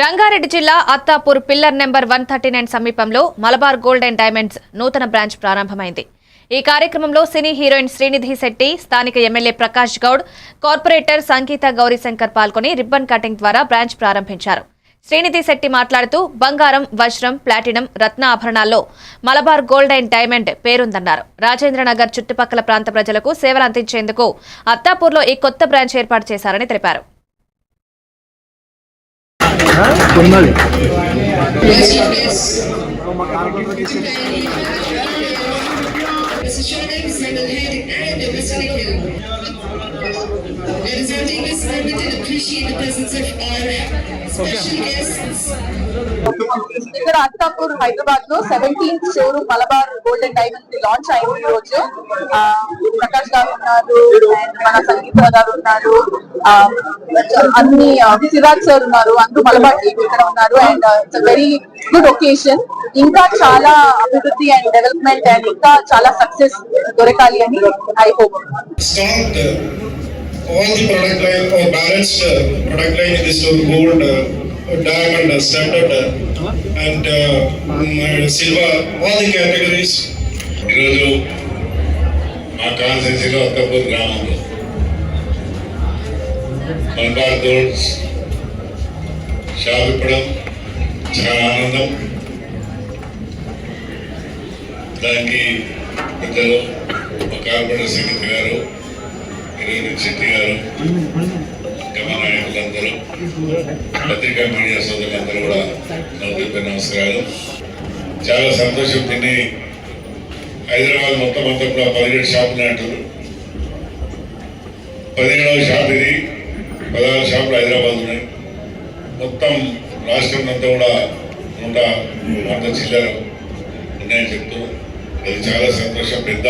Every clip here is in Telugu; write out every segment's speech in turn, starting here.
రంగారెడ్డి జిల్లా Attapur pillar number one thirty nine సమీపంలో మలబార్ గోల్డ్ అండ్ డైమండ్స్ నూతన బ్రాంచ్ ప్రారంభమైంది. ఈ కార్యక్రమంలో సినీ హీరోయిన్ శ్రీనిధి శెట్టి స్థానిక ఎమ్మెల్యే ప్రకాష్ గౌడ్ కార్పొరేటర్ సంగీత గౌరీశంకర్ పాల్గొని రిబ్బన్ కటింగ్ ద్వారా బ్రాంచ్ ప్రారంభించారు. శ్రీనిధి శెట్టి మాట్లాడుతూ బంగారం వజ్రం ప్లాటినం రత్న ఆభరణాల్లో మలబార్ గోల్డ్ అండ్ డైమండ్ పేరుందన్నారు. రాజేంద్రనగర్ చుట్టుపక్కల ప్రాంత ప్రజలకు సేవలు అందించేందుకు అత్తాపూర్లో ఈ కొత్త బ్రాంచ్ ఏర్పాటు చేశారని తెలిపారు. Representing this moment and appreciate the presence of our special guests. ఇక్కడ అత్తాపూర్ హైదరాబాద్లో seventeenth showroom Malabar golden diamond launch అయింది ఈ రోజు. ప్రకాష్ గారు ఉన్నారు మన సంగీత గారు ఉన్నారు అన్ని సిరాజ్ సార్ ఉన్నారు అందరూ మలబార్ టీం ఇక్కడ ఉన్నారు and it's very good occasion ఇంకా చాలా అభివృద్ధి అండ్ డెవలప్మెంట్ అండ్ ఇంకా చాలా సక్సెస్ దొరకాలి అని I hope uh, all the product line or balanced uh, product line in the store gold, uh, diamond, standard uh, and uh, silver, all the categories. ఈరోజు మా కాన్స్టెన్సీలో అక్కపూర్ గ్రామంలో మల్బార్ గోల్డ్స్ షాప్ ఇప్పడం చాలా ఆనందం దానికి పెద్దలు మా కార్పొరేటర్ సంగీత గారు ఇరవై శెట్టి గారు పత్రికా మీడియా సోదరులందరూ కూడా నవ్వుతున్న నమస్కారాలు. చాలా సంతోషం తిని హైదరాబాద్ మొత్తం అంతా కూడా పదిహేడు షాపులు అంటారు. పదిహేడవ షాప్ ఇది పదహారు షాపులు హైదరాబాద్ ఉన్నాయి. మొత్తం రాష్ట్రం అంతా కూడా నూట వంద చిల్లర ఉన్నాయని చెప్తూ అది చాలా సంతోషం. పెద్ద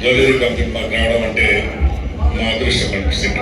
జ్యువెలరీ కంపెనీ మాకు రావడం అంటే మా అదృష్టం అనిపిస్తుంది.